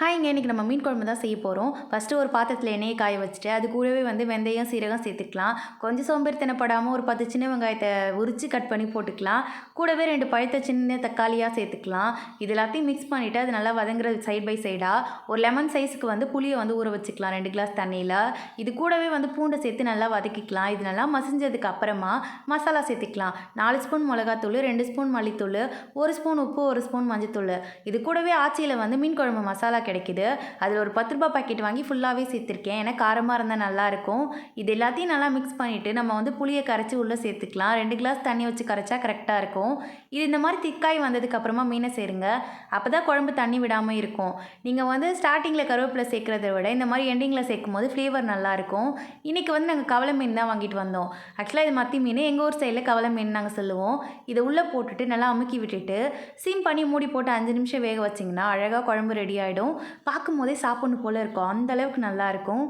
ஹாய்ங்க இன்றைக்கி நம்ம மீன் குழம்பு தான் செய்ய போகிறோம் ஃபஸ்ட்டு ஒரு பாத்திரத்தில் எண்ணெயை காய வச்சுட்டு அது கூடவே வந்து வெந்தயம் சீரகம் சேர்த்துக்கலாம். கொஞ்சம் சோம்பேறித்தனப்படாமல் ஒரு பத்து சின்ன வெங்காயத்தை உரித்து கட் பண்ணி போட்டுக்கலாம். கூடவே ரெண்டு பழுத்த சின்ன தக்காளியாக சேர்த்துக்கலாம். இது எல்லாத்தையும் மிக்ஸ் பண்ணிவிட்டு அது நல்லா வதங்குறது சைட் பை சைடாக ஒரு லெமன் சைஸுக்கு வந்து புளியை வந்து ஊற வச்சுக்கலாம் ரெண்டு கிளாஸ் தண்ணியில். இது கூடவே வந்து பூண்டை சேர்த்து நல்லா வதக்கிக்கலாம். இது நல்லா மசிஞ்சதுக்கு அப்புறமா மசாலா சேர்த்துக்கலாம். நாலு ஸ்பூன் மிளகாத்தூள் ரெண்டு ஸ்பூன் மல்லித்தூள் ஒரு ஸ்பூன் உப்பு ஒரு ஸ்பூன் மஞ்சத்தூள். இது கூடவே ஆச்சியில் வந்து மீன் குழம்பு மசாலா கிடைக்குது. அதில் ஒரு பத்து ரூபாய் பாக்கெட் வாங்கி ஃபுல்லாகவே சேர்த்துருக்கேன். ஏன்னா காரமாக இருந்தால் நல்லாயிருக்கும். இது எல்லாத்தையும் நல்லா மிக்ஸ் பண்ணிவிட்டு நம்ம வந்து புளியை கரைச்சி உள்ளே சேர்த்துக்கலாம். ரெண்டு கிளாஸ் தண்ணி வச்சு கரைச்சா கரெக்டாக இருக்கும். இது இந்த மாதிரி திக்காய் வந்ததுக்கப்புறமா மீனை சேருங்க. அப்போ தான் குழம்பு தண்ணி விடாமல் இருக்கும். நீங்கள் வந்து ஸ்டார்டிங்கில் கருவேப்பிலை சேர்க்குறத விட இந்த மாதிரி எண்டிங்கில் சேர்க்கும் போது ஃப்ளேவர் நல்லாயிருக்கும். இன்றைக்கி வந்து நாங்கள் கவலை மீன் தான் வாங்கிட்டு வந்தோம். ஆக்சுவலாக இது மத்தி மீன். எங்கள் ஊர் சைடில் கவலை மீன் நாங்கள் சொல்லுவோம். இதை உள்ளே போட்டுட்டு நல்லா அமுக்கி விட்டுட்டு சீம் பண்ணி மூடி போட்டு அஞ்சு நிமிஷம் வேக வச்சிங்கன்னா அழகாக குழம்பு ரெடி ஆகிடும் பார்க்கும் போதே சாப்பிட்ணும் போல் இருக்கும். அந்தளவுக்கு நல்லாயிருக்கும் நல்லா இருக்கும்.